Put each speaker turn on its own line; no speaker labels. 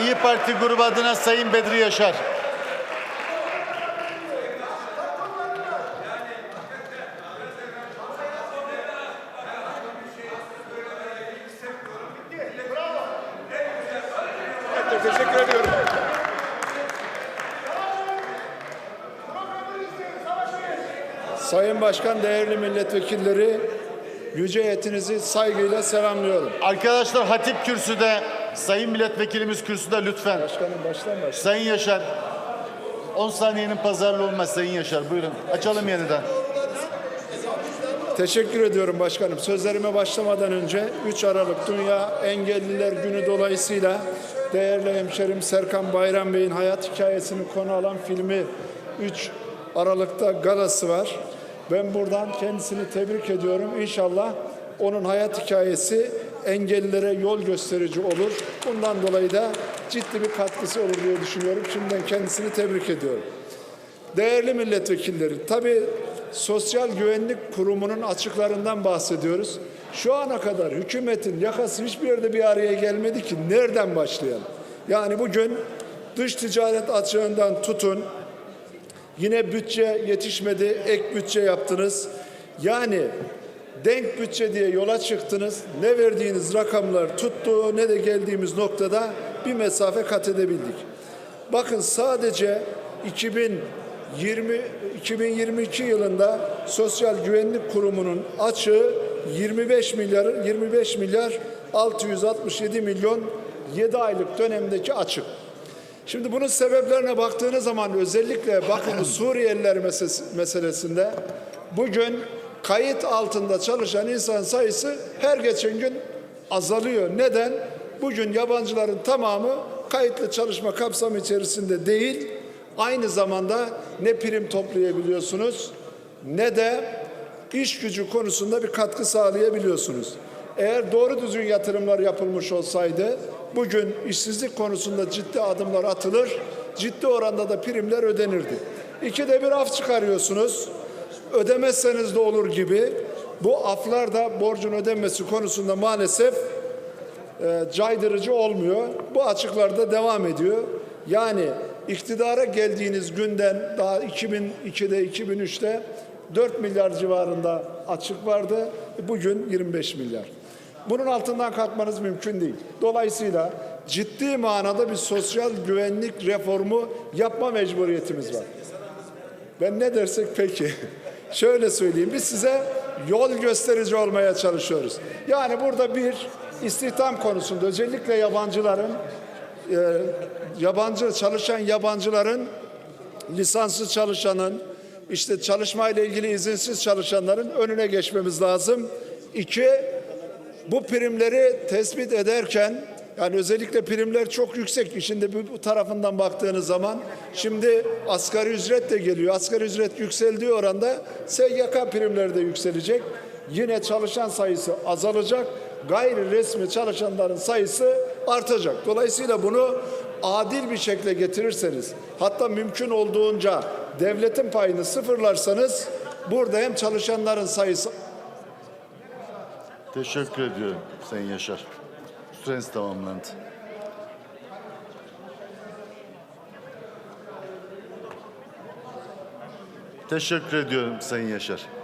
İyi Parti grubu adına Sayın Bedri Yaşar.
Teşekkür ediyorum. Sayın Başkan, değerli milletvekilleri, yüce heyetinizi saygıyla selamlıyorum.
Arkadaşlar Hatip kürsüde, Sayın Milletvekilimiz kürsüde lütfen.
Başkanım baştan başla.
Sayın Yaşar, 10 saniyenin pazarlığı olmaz Sayın Yaşar. Buyurun açalım yeniden.
Teşekkür ediyorum başkanım. Sözlerime başlamadan önce 3 Aralık Dünya Engelliler Günü dolayısıyla değerli hemşerim Serkan Bayram Bey'in hayat hikayesini konu alan filmi 3 Aralık'ta galası var. Ben buradan kendisini tebrik ediyorum. İnşallah onun hayat hikayesi engellilere yol gösterici olur. Bundan dolayı da ciddi bir katkısı olur diye düşünüyorum. Şimdiden kendisini tebrik ediyorum. Değerli milletvekilleri, tabii Sosyal Güvenlik Kurumu'nun açıklarından bahsediyoruz. Şu ana kadar hükümetin yakası hiçbir yerde bir araya gelmedi ki nereden başlayalım? Yani bugün dış ticaret açığından tutun, yine bütçe yetişmedi, ek bütçe yaptınız. Yani denk bütçe diye yola çıktınız. Ne verdiğiniz rakamlar tuttu ne de geldiğimiz noktada bir mesafe kat edebildik. Bakın sadece 2020 2022 yılında Sosyal Güvenlik Kurumu'nun açığı 25 milyar 25 milyar 667 milyon 7 aylık dönemdeki açık. Şimdi bunun sebeplerine baktığınız zaman özellikle bakın Suriyeliler meselesi- meselesinde bugün kayıt altında çalışan insan sayısı her geçen gün azalıyor. Neden? Bugün yabancıların tamamı kayıtlı çalışma kapsamı içerisinde değil. Aynı zamanda ne prim toplayabiliyorsunuz ne de iş gücü konusunda bir katkı sağlayabiliyorsunuz. Eğer doğru düzgün yatırımlar yapılmış olsaydı bugün işsizlik konusunda ciddi adımlar atılır, ciddi oranda da primler ödenirdi. İkide bir af çıkarıyorsunuz. Ödemezseniz de olur gibi bu aflar da borcun ödenmesi konusunda maalesef e, caydırıcı olmuyor. Bu açıklarda devam ediyor. Yani iktidara geldiğiniz günden daha 2002'de 2003'te 4 milyar civarında açık vardı. Bugün 25 milyar. Bunun altından kalkmanız mümkün değil. Dolayısıyla ciddi manada bir sosyal güvenlik reformu yapma mecburiyetimiz var. Ben ne dersek peki. Şöyle söyleyeyim biz size yol gösterici olmaya çalışıyoruz. Yani burada bir istihdam konusunda özellikle yabancıların e, yabancı çalışan yabancıların lisanslı çalışanın işte çalışmayla ilgili izinsiz çalışanların önüne geçmemiz lazım. İki, bu primleri tespit ederken yani özellikle primler çok yüksek bu, bu tarafından baktığınız zaman şimdi asgari ücret de geliyor. Asgari ücret yükseldiği oranda SGK primleri de yükselecek. Yine çalışan sayısı azalacak. Gayri resmi çalışanların sayısı artacak. Dolayısıyla bunu adil bir şekilde getirirseniz hatta mümkün olduğunca devletin payını sıfırlarsanız burada hem çalışanların sayısı
Teşekkür ediyorum Sayın Yaşar. Süreniz tamamlandı. Teşekkür ediyorum Sayın Yaşar.